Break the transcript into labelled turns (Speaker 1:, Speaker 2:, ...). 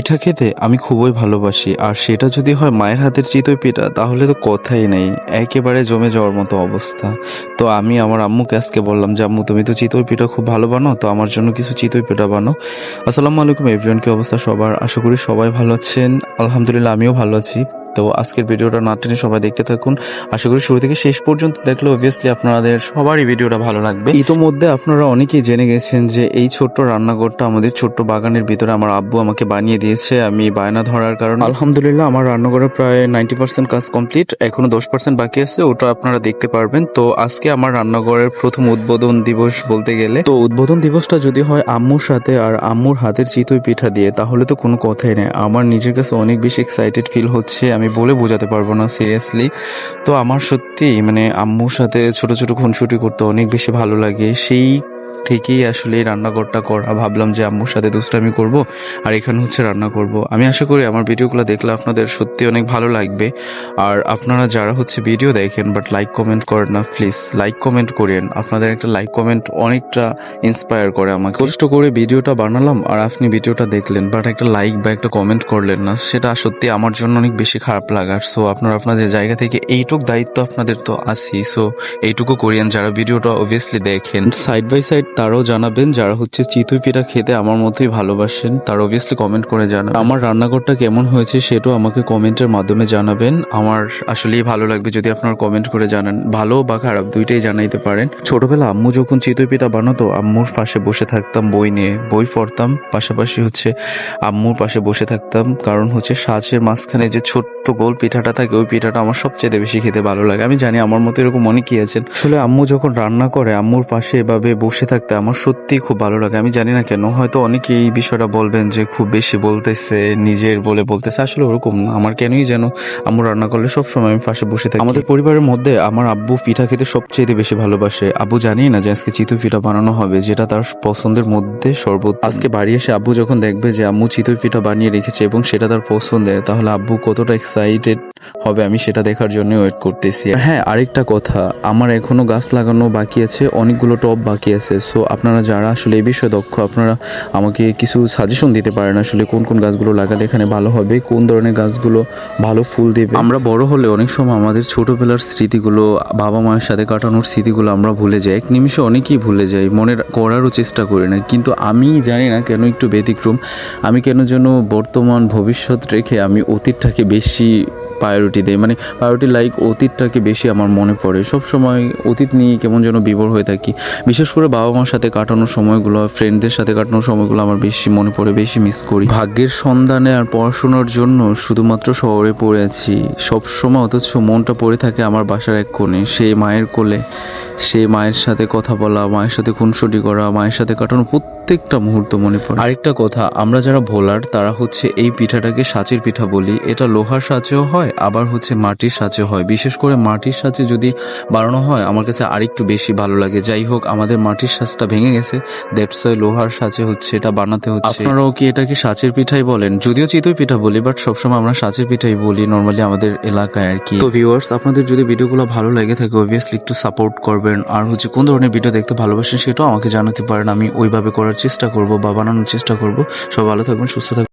Speaker 1: পিঠা খেতে আমি খুবই ভালোবাসি, আর সেটা যদি হয় মায়ের হাতের চিতই পিঠা, তাহলে তো কথাই নেই। একেবারে জমে যাওয়ার মতো অবস্থা। তো আমি আমার আম্মুকে আজকে বললাম যে, আম্মু, তুমি তো চিতই পিঠা খুব ভালো বানাও তো আমার জন্য কিছু চিতই পিঠা বানাও আসসালামু আলাইকুম এভরিওয়ান কি অবস্থা সবার? আশা করি সবাই ভালো আছেন। আলহামদুলিল্লাহ, আমিও ভালো আছি। তো আজকের ভিডিওটা না টেনে সবাই দেখতে থাকুন। আশা করি শুরু থেকে শেষ পর্যন্ত দেখলে অবভিয়াসলি আপনাদের সবারই ভিডিওটা ভালো লাগবে। ইতোমধ্যে আপনারা অনেকেই জেনে গেছেন যে এই ছোট্ট রান্নাঘরটা আমাদের ছোট্ট বাগানের ভিতরে আমার আব্বু আমাকে বানিয়ে দিয়েছে। আমি বায়না ধরার কারণে। আলহামদুলিল্লাহ, আমার রান্নাঘরের প্রায় নাইনটি পার্সেন্ট কাজ কমপ্লিট এখনও দশ পার্সেন্ট বাকি আছে, ওটা আপনারা দেখতে পারবেন। তো আজকে আমার রান্নাঘরের প্রথম উদ্বোধন দিবস বলতে গেলে। তো উদ্বোধন দিবসটা যদি হয় আম্মুর সাথে আর আম্মুর হাতের চিতই পিঠা দিয়ে, তাহলে তো কোনো কথাই নেই। আমার নিজের কাছে অনেক বেশি এক্সাইটেড ফিল হচ্ছে। আমি বলে বোঝাতে পারব না সিরিয়াসলি তো আমার সত্যি মানে আম্মুর সাথে ছোট ছোট খুনসুটি করতে অনেক বেশি ভালো লাগে। সেই থেকেই আসলে এই রান্নাঘরটা করা। ভাবলাম যে আম্মুর সাথে দুষ্টামি করব আর এখানে হচ্ছে রান্না করব। আমি আশা করি আমার ভিডিওগুলো দেখলে আপনাদের সত্যি অনেক ভালো লাগবে। আর আপনারা যারা হচ্ছে ভিডিও দেখেন বাট লাইক কমেন্ট করেন না প্লিজ লাইক কমেন্ট করেন। আপনাদের একটা লাইক কমেন্ট অনেকটা ইন্সপায়ার করে আমাকে। কষ্ট করে ভিডিওটা বানালাম আর আপনি ভিডিওটা দেখলেন বাট একটা লাইক বা একটা কমেন্ট করলেন না, সেটা সত্যি আমার জন্য অনেক বেশি খারাপ লাগার সো আপনারা আপনাদের জায়গা থেকে এইটুক দায়িত্ব আপনাদের তো আছেই। সো এইটুকু করিয়েন যারা ভিডিওটা অবভিয়াসলি দেখেন। সাইড বাই সাইড তারাও জানাবেন, যারা হচ্ছে চিতই পিঠা খেতে আমার মতোই ভালোবাসেন, তারা অবভিয়াসলি কমেন্ট করে জানান আমার রান্নাঘরটা কেমন হয়েছে সেটাও আমাকে কমেন্টের মাধ্যমে জানাবেন। আমার আসলেই ভালো লাগবে যদি আপনারা কমেন্ট করে জানান। ভালো বা খারাপ দুইটাই জানাইতে পারেন। ছোটবেলা আম্মু যখন চিতই পিঠা বানাতো, আম্মুর পাশে বসে থাকতাম বই নিয়ে, বই পড়তাম। পাশাপাশি হচ্ছে আম্মুর পাশে বসে থাকতাম। কারণ হচ্ছে সাজের মাঝখানে যে ছোট্ট গোল পিঠাটা থাকে, ওই পিঠাটা আমার সবচেয়ে বেশি খেতে ভালো লাগে। আমি জানি আমার মতো এরকম অনেকেই আছেন। আসলে আম্মু যখন রান্না করে, আম্মুর পাশে এভাবে বসে থাকতে আমার সত্যি খুব ভালো লাগে। আমি জানি না কেন, হয়তো অনেকেই এই বিষয়টা বলবেন যে খুব বেশি বলতেছে, নিজের বলে বলতেছে, আসলে ওরকম না। আমার কেনই যেন আম্মু রান্না করলে সবসময় আমি পাশে বসে থাকি। আমাদের পরিবারের মধ্যে আমার আব্বু পিঠা খেতে সবচেয়ে বেশি ভালোবাসে। আব্বু জানি না যে আজকে চিতই পিঠা বানানো হবে, যেটা তার পছন্দের মধ্যে সর্বোচ্চ আজকে বাড়ি এসে আব্বু যখন দেখবে যে আম্মু চিতই পিঠা বানিয়ে রেখেছে এবং সেটা তার পছন্দের, তাহলে আব্বু কতটা এক্সাইটেড হবে আমি সেটা দেখার জন্য ওয়েট করতেছি। হ্যাঁ আরেকটা কথা। আমার এখনও গাছ লাগানো বাকি আছে, অনেকগুলো টব বাকি আছে। সো আপনারা যারা আসলে এই বিষয়ে দক্ষ, আপনারা আমাকে কিছু সাজেশন দিতে পারেন আসলে কোন কোন গাছগুলো লাগালে এখানে ভালো হবে, কোন ধরনের গাছগুলো ভালো ফুল দেবে। আমরা বড় হলে অনেক সময় আমাদের ছোটোবেলার স্মৃতিগুলো, বাবা মায়ের সাথে কাটানোর স্মৃতিগুলো আমরা ভুলে যাই। এক নিমিষে অনেকেই ভুলে যাই মনে করারও চেষ্টা করি না। কিন্তু আমি জানি না কেন একটু ব্যতিক্রম। আমি কেন যেন বর্তমান ভবিষ্যৎ রেখে আমি অতীতটাকে বেশি প্রায়োরিটি দেয় মানে প্রায়োরিটি লাইক অতীতটাকে বেশি আমার মনে পড়ে। সব সময় অতীত নিয়ে কেমন যেন বিভোর হয়ে থাকি। বিশেষ করে বাবা মার সাথে কাটানো সময়গুলো ফ্রেন্ডদের সাথে কাটানো সময়গুলো আমার বেশি মনে পড়ে, বেশি মিস করি। ভাগ্যের সন্ধানে আর পড়াশোনার জন্য শুধুমাত্র শহরে পড়ে আছি। সব সময় অথচ মনটা পড়ে থাকে আমার বাসার এক কোণে সেই মায়ের কোলে। সেই মায়ের সাথে কথা বলা, মায়ের সাথে খুনসুটি করা, মায়ের সাথে কাটানো প্রত্যেকটা মুহূর্ত মনে পড়ে। আরেকটা কথা আমরা যারা ভোলার তারা হচ্ছে এই পিঠাটাকে সাঁচের পিঠা বলি। এটা লোহার সাঁচেও হয় আবার হচ্ছে মাটির সাঁচে হয়। বিশেষ করে মাটির সাঁচে যদি বানানো হয় আমার কাছে আরেকটু বেশি ভালো লাগে। যাই হোক আমাদের মাটির সাঁচটা ভেঙে গেছে। দ্যাটস ওয়াই লোহার সাঁচে হচ্ছে এটা বানাতে হচ্ছে। আপনারাও কি এটাকে সাঁচের পিঠাই বলেন? যদিও চিতই পিঠা বলি বাট সবসময় আমরা সাঁচের পিঠাই বলি নর্মালি আমাদের এলাকায় আর কি। তো ভিউয়ার্স আপনাদের যদি ভিডিওগুলো ভালো লেগে থাকে অবভিয়াসলি একটু সাপোর্ট করবেন। আর হচ্ছে কোন ধরনের ভিডিও দেখতে ভালোবাসেন সেটাও আমাকে জানাতে পারেন। আমি ওইভাবে করার চেষ্টা করব বা বানানোর চেষ্টা করব। সব ভালো থাকবেন সুস্থ থাকবেন।